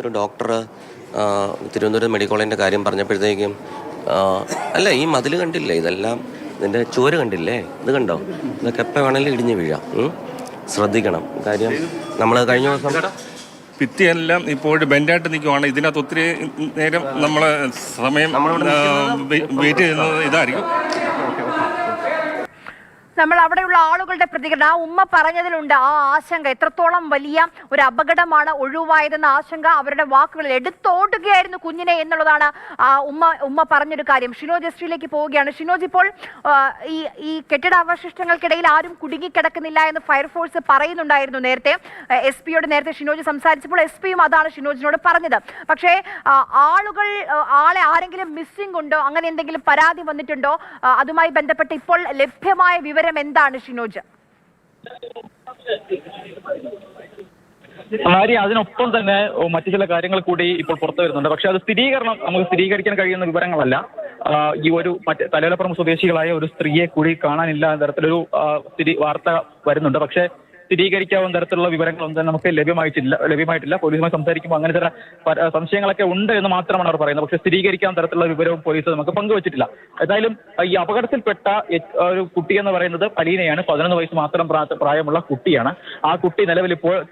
ഒരു doctor Thiruvananthapuram medical കോളേജിന്റെ കാര്യം പറഞ്ഞപ്പോഴത്തേക്കും അല്ല ഈ മതിൽ കണ്ടില്ലേ? ഇതെല്ലാം ഇതിന്റെ ചുവര് കണ്ടില്ലേ? ഇത് കണ്ടോ? ഇതൊക്കെ എപ്പോൾ വേണമെങ്കിലും ഇടിഞ്ഞ് വീഴാം. ശ്രദ്ധിക്കണം. കാര്യം നമ്മൾ കഴിഞ്ഞ ദിവസം ഭിത്തിയെല്ലാം ഇപ്പോൾ ബെൻഡായിട്ട് നിൽക്കുവാണ് ഇതിനകത്ത് ഒത്തിരി നേരം നമ്മൾ സമയം വെയിറ്റ് ചെയ്യുന്നത് ഇതായിരിക്കും. നമ്മൾ അവിടെയുള്ള ആളുകളുടെ പ്രതികരണം. ആ ഉമ്മ പറഞ്ഞതിലുണ്ട്. ആ ആശങ്ക എത്രത്തോളം വലിയ ഒരു അപകടമാണ് ഒഴിവായതെന്ന ആശങ്ക അവരുടെ വാക്കുകളിൽ എടുത്തോടുകയായിരുന്നു കുഞ്ഞിനെ എന്നുള്ളതാണ് ആ ഉമ്മ ഉമ്മ പറഞ്ഞൊരു കാര്യം. ഷിനോജ് എസ്റ്റിയിലേക്ക് പോവുകയാണ്. ഷിനോജ് ഇപ്പോൾ ഈ ഈ കെട്ടിടാവശിഷ്ടങ്ങൾക്കിടയിൽ ആരും കുടുങ്ങിക്കിടക്കുന്നില്ല എന്ന് ഫയർഫോഴ്സ് പറയുന്നുണ്ടായിരുന്നു നേരത്തെ. എസ് പിയോട് നേരത്തെ ഷിനോജ് സംസാരിച്ചപ്പോൾ എസ് പിയും അതാണ് ഷിനോജിനോട് പറഞ്ഞത്. പക്ഷേ ആളുകൾ ആളെ ആരെങ്കിലും മിസ്സിംഗ് ഉണ്ടോ? അങ്ങനെ എന്തെങ്കിലും പരാതി വന്നിട്ടുണ്ടോ? അതുമായി ബന്ധപ്പെട്ട് ഇപ്പോൾ ലഭ്യമായ വിവരം എന്താണ് ഷിനോജ്? മാരി അതിനൊപ്പം തന്നെ മറ്റു ചില കാര്യങ്ങൾ കൂടി ഇപ്പോൾ പുറത്തു വരുന്നുണ്ട്. പക്ഷെ അത് സ്ഥിരീകരണം നമുക്ക് സ്ഥിരീകരിക്കാൻ കഴിയുന്ന വിവരങ്ങളല്ല. ഈ ഒരു മറ്റ് തലയിലപ്പുറം സ്വദേശികളായ ഒരു സ്ത്രീയെ കൂടി കാണാനില്ല എന്ന തരത്തിലൊരു സ്ഥിതി വാർത്ത വരുന്നുണ്ട്. പക്ഷേ സ്ഥിരീകരിക്കാവുന്ന തരത്തിലുള്ള വിവരങ്ങളൊന്നും തന്നെ നമുക്ക് ലഭ്യമായിട്ടില്ല ലഭ്യമായിട്ടില്ല. പോലീസുമായി സംസാരിക്കുമ്പോൾ അങ്ങനെ ചില സംശയങ്ങളൊക്കെ ഉണ്ട് എന്ന് മാത്രമാണ് അവർ പറയുന്നത്. പക്ഷേ സ്ഥിരീകരിക്കാൻ തരത്തിലുള്ള വിവരവും പോലീസ് നമുക്ക് പങ്കുവച്ചിട്ടില്ല. ഏതായാലും ഈ അപകടത്തിൽപ്പെട്ട ഒരു കുട്ടി എന്ന് പറയുന്നത് അലീനയാണ്. പതിനൊന്ന് വയസ്സ് മാത്രം പ്രായമുള്ള കുട്ടിയാണ്. ആ കുട്ടി നിലവിൽ ഇപ്പോൾ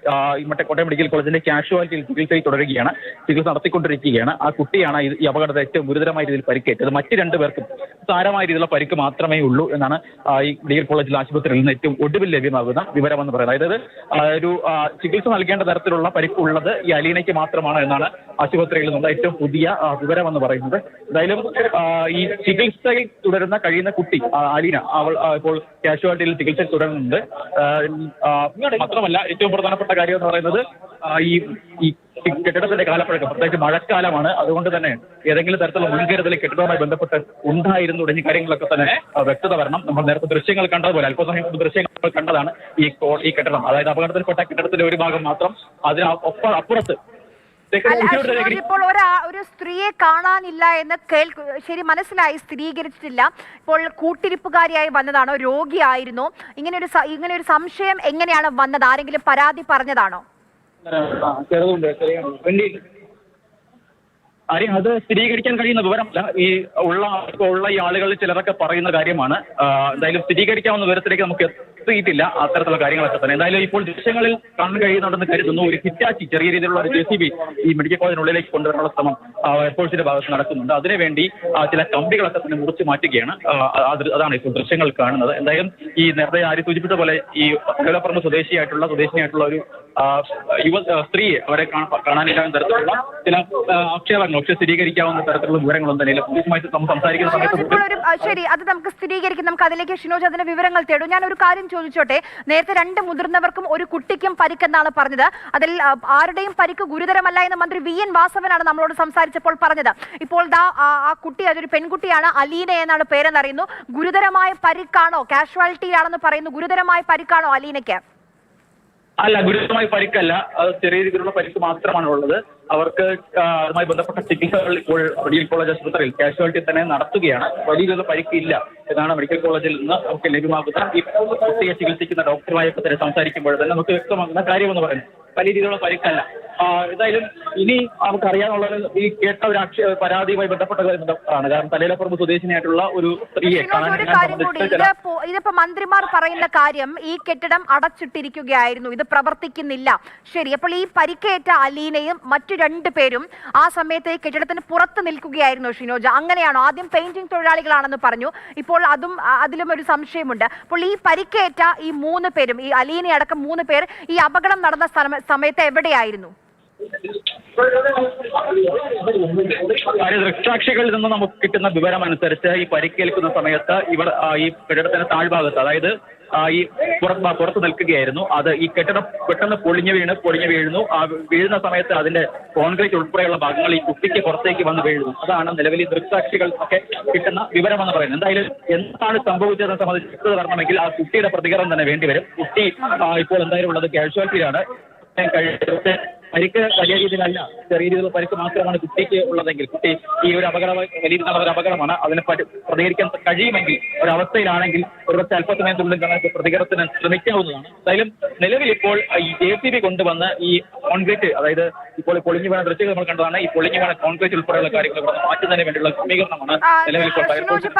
മറ്റേ കോട്ടയം മെഡിക്കൽ കോളേജിന്റെ കാഷ്വാലിറ്റിയിൽ ചികിത്സയിൽ തുടരുകയാണ് ചികിത്സ നടത്തിക്കൊണ്ടിരിക്കുകയാണ്. ആ കുട്ടിയാണ് ഈ- അപകടത്തെ ഏറ്റവും ഗുരുതരമായ രീതിയിൽ പരിക്കേറ്റത്. മറ്റ് രണ്ടു പേർക്കും സാരമായ രീതിയിലുള്ള പരിക്ക് മാത്രമേ ഉള്ളൂ എന്നാണ് ഈ മെഡിക്കൽ കോളേജിൽ ആശുപത്രിയിൽ നിന്ന് ഏറ്റവും ഒടുവിൽ ലഭ്യമാകുന്ന വിവരമെന്ന് പറയുന്നത്. അതായത് ഒരു ചികിത്സ നൽകേണ്ട തരത്തിലുള്ള പരിക്കുള്ളത് ഈ അലീനയ്ക്ക് മാത്രമാണ് എന്നാണ് ആശുപത്രിയിൽ നിന്നുള്ള ഏറ്റവും പുതിയ വിവരമെന്ന് പറയുന്നത്. എന്തായാലും ഈ ചികിത്സയിൽ തുടരുന്ന കഴിയുന്ന കുട്ടി അലീന അവൾ ഇപ്പോൾ കാഷ്വാലിറ്റിയിൽ ചികിത്സയിൽ തുടരുന്നുണ്ട്. മാത്രമല്ല ഏറ്റവും പ്രധാനപ്പെട്ട കാര്യം എന്ന് പറയുന്നത് ഈ ഈ കെട്ടിടത്തിന്റെ കാലപ്പഴക്കം പ്രത്യേകിച്ച് മഴക്കാലമാണ്. അതുകൊണ്ട് തന്നെ ഏതെങ്കിലും തരത്തിലുള്ള മുൻകരുതൽ കെട്ടിടവുമായി ബന്ധപ്പെട്ട് ഉണ്ടായിരുന്നു തുടങ്ങിയ കാര്യങ്ങളൊക്കെ തന്നെ വ്യക്തത വരണം. നമ്മൾ നേരത്തെ ദൃശ്യങ്ങൾ കണ്ടതുപോലെ അല്പസമയം ദൃശ്യങ്ങൾ കണ്ടതാണ് ഈ ഈ കെട്ടിടം. അതായത് അപകടത്തിൽപ്പെട്ട കെട്ടിടത്തിന്റെ ഒരു ഭാഗം മാത്രം അതിന് അപ്പുറത്ത് ഇപ്പോൾ ഒരാ ഒരു സ്ത്രീയെ കാണാനില്ല എന്ന് കേൾക്കു ശരി മനസ്സിലായി സ്ഥിരീകരിച്ചിട്ടില്ല. ഇപ്പോൾ കൂട്ടിരിപ്പുകാരിയായി വന്നതാണോ? രോഗിയായിരുന്നോ. ഇങ്ങനെ ഒരു ഇങ്ങനെ ഒരു സംശയം എങ്ങനെയാണ് വന്നത്? ആരെങ്കിലും പരാതി പറഞ്ഞതാണോ? ആരെയും അത് സ്ഥിരീകരിക്കാൻ കഴിയുന്ന വിവരമല്ല. ഈ ഉള്ള ഉള്ള ഈ ആളുകളിൽ ചിലരൊക്കെ പറയുന്ന കാര്യമാണ്. എന്തായാലും സ്ഥിരീകരിക്കാവുന്ന വിവരത്തിലേക്ക് നമുക്ക് എത്തിയിട്ടില്ല അത്തരത്തിലുള്ള കാര്യങ്ങളൊക്കെ തന്നെ. എന്തായാലും ഇപ്പോൾ ദൃശ്യങ്ങളിൽ കാണാൻ കഴിയുന്നുണ്ടെന്ന് കരുതുന്നു. ഒരു ഹിറ്റാച്ചി ചെറിയ രീതിയിലുള്ള ഒരു ജെ സി ബി ഈ മെഡിക്കൽ കോളേജിനുള്ളിലേക്ക് കൊണ്ടുവരാനുള്ള ശ്രമം എയർഫോഴ്സിന്റെ ഭാഗത്ത് നടക്കുന്നുണ്ട്. അതിനുവേണ്ടി ചില കമ്പികളൊക്കെ തന്നെ മുറിച്ചു മാറ്റുകയാണ്. അതാണ് ഇപ്പോൾ ദൃശ്യങ്ങൾ കാണുന്നത്. എന്തായാലും ഈ നേരത്തെ ആര് സൂചിപ്പിച്ച പോലെ ഈ അകലപ്പുറം സ്വദേശിയായിട്ടുള്ള സ്വദേശിയായിട്ടുള്ള ഒരു യുവ സ്ത്രീയെ അവരെ കാണാ- കാണാനില്ലാത്ത തരത്തിലുള്ള ചില ആക്ഷേപങ്ങൾ പക്ഷെ സ്ഥിരീകരിക്കാവുന്ന തരത്തിലുള്ള വിവരങ്ങളൊന്നും തന്നെ പോലീസുമായിട്ട് നമ്മൾ സംസാരിക്കുന്ന സമയത്ത് ശരി അത് നമുക്ക് സ്ഥിരീകരിക്കും. നമുക്ക് അതിലേക്ക് ഷിനോജ് അതിന്റെ വിവരങ്ങൾ തേടും. ഞാൻ ഒരു കാര്യം ചോദിച്ചോട്ടെ നേരത്തെ രണ്ട് മുതിർന്നവർക്കും ഒരു കുട്ടിക്കും പരിക്കെന്നാണ് പറഞ്ഞത്. അതിൽ ആരുടെയും പരിക്ക് ഗുരുതരമല്ല എന്ന് മന്ത്രി വി എൻ വാസവനാണ് നമ്മളോട് സംസാരിച്ചപ്പോൾ പറഞ്ഞത്. ഇപ്പോൾ ദാ ആ കുട്ടി അതൊരു പെൺകുട്ടിയാണ് അലീന എന്നാണ് പേരെന്ന് അറിയുന്നു ഗുരുതരമായ പരിക്കാണോ കാഷ്വാലിറ്റിയാണെന്ന് പറയുന്നു ഗുരുതരമായ പരിക്കാണോ അലീനയ്ക്ക്? അല്ല ഗുരുതരമായ പരിക്കല്ല. ചെറിയ രീതിയിലുള്ള പരിക്ക് മാത്രമാണ് ഉള്ളത് അവർക്ക് അതുമായി ബന്ധപ്പെട്ട ചികിത്സകൾ ഇപ്പോൾ മെഡിക്കൽ കോളേജ് ആശുപത്രിയിൽ കാഷ്വാലിറ്റി തന്നെ നടത്തുകയാണ്. വലിയ രീതിയിലുള്ള പരിക്കില്ല എന്നാണ് മെഡിക്കൽ കോളേജിൽ നിന്ന് നമുക്ക് ലഭ്യമാകുന്ന ഈ കുട്ടിയെ ചികിത്സിക്കുന്ന ഡോക്ടറുമായി സംസാരിക്കുമ്പോൾ തന്നെ നമുക്ക് വ്യക്തമാകുന്ന കാര്യമെന്ന് പറയുന്നത്. വലിയ രീതിയിലുള്ള പരിക്കല്ല. ഏതായാലും ഇനി നമുക്കറിയാനുള്ളത് ഈ കേട്ട ഒരു അക്ഷ പരാതിയുമായി ബന്ധപ്പെട്ട കാര്യം ആണ്. കാരണം തലയിലപ്പുറം സ്വദേശിനിയായിട്ടുള്ള ഒരു സ്ത്രീയെ ഇതിപ്പോ മന്ത്രിമാർ പറയുന്ന കാര്യം ഈ കെട്ടിടം അടച്ചിട്ടിരിക്കുകയായിരുന്നു. ഇത് പ്രവർത്തിക്കുന്നില്ല. ശരി അപ്പോൾ ഈ പരിക്കേറ്റ അലീനയും മറ്റു രണ്ടു പേരും ആ സമയത്ത് ഈ കെട്ടിടത്തിന് പുറത്ത് നിൽക്കുകയായിരുന്നു ഷിനോജ. അങ്ങനെയാണോ? ആദ്യം പെയിന്റിംഗ് തൊഴിലാളികളാണെന്ന് പറഞ്ഞു. ഇപ്പോൾ അതും അതിലും ഒരു സംശയമുണ്ട്. അപ്പോൾ ഈ പരിക്കേറ്റ ഈ മൂന്ന് പേരും ഈ അലീനയടക്കം മൂന്ന് പേർ ഈ അപകടം നടന്ന സമയത്ത് എവിടെയായിരുന്നു? ദൃക്സാക്ഷികളിൽ നിന്ന് നമുക്ക് കിട്ടുന്ന വിവരം അനുസരിച്ച് ഈ പരിക്കേൽക്കുന്ന സമയത്ത് ഇവർ ഈ കെട്ടിടത്തിന്റെ താഴ്ഭാഗത്ത് അതായത് ഈ പുറത്ത് പുറത്ത് നിൽക്കുകയായിരുന്നു. അത് ഈ കെട്ടിടം പെട്ടെന്ന് പൊളിഞ്ഞു വീണ് പൊളിഞ്ഞു വീഴുന്നു. ആ വീഴുന്ന സമയത്ത് അതിന്റെ കോൺക്രീറ്റ് ഉൾപ്പെടെയുള്ള ഭാഗങ്ങൾ ഈ കുട്ടിക്ക് പുറത്തേക്ക് വന്ന് വീഴുന്നു. അതാണ് നിലവിൽ ഈ ദൃക്സാക്ഷികൾ ഒക്കെ കിട്ടുന്ന വിവരമെന്ന് പറയുന്നത്. എന്തായാലും എന്താണ് സംഭവിച്ചതെന്ന് സംബന്ധിച്ച് വരണമെങ്കിൽ ആ കുട്ടിയുടെ പ്രതികരണം തന്നെ വേണ്ടിവരും കുട്ടി ഇപ്പോൾ എന്തായാലും ഉള്ളത് കാഷ്വാലിറ്റിയിലാണ് കഴിഞ്ഞ പരിക്ക് വലിയ രീതിയിലല്ല. ചെറിയ രീതിയിലുള്ള പരിക്ക് മാത്രമാണ് കുട്ടിക്ക് ഉള്ളതെങ്കിൽ. കുട്ടി ഈ ഒരു അപകടം വലിയ രീതിയിലുള്ള ഒരു അപകടമാണ്. അതിനെ പ്രതികരിക്കാൻ കഴിയുമെങ്കിൽ ഒരു അവസ്ഥയിലാണെങ്കിൽ ഒരുപക്ഷെ അല്പസമയത്തുള്ളിൽ തന്നെ പ്രതികരണത്തിന് ശ്രമിക്കാവുന്നതാണ്. എന്തായാലും നിലവിൽ ഇപ്പോൾ ഈ ജെ സി ബി കൊണ്ടുവന്ന് ഈ കോൺക്രീറ്റ് അതായത് ഇപ്പോൾ പൊളിഞ്ഞു വീണ ദൃശ്യങ്ങൾ നമ്മൾ കണ്ടതാണ്. ഈ പൊളിഞ്ഞു വീണ കോൺക്രീറ്റ് ഉൾപ്പെടെയുള്ള കാര്യങ്ങൾ മാറ്റുന്നതിന് വേണ്ടിയുള്ള ക്രമീകരണമാണ് നിലവിൽ ഇപ്പോൾ ഫയർഫോഴ്സ്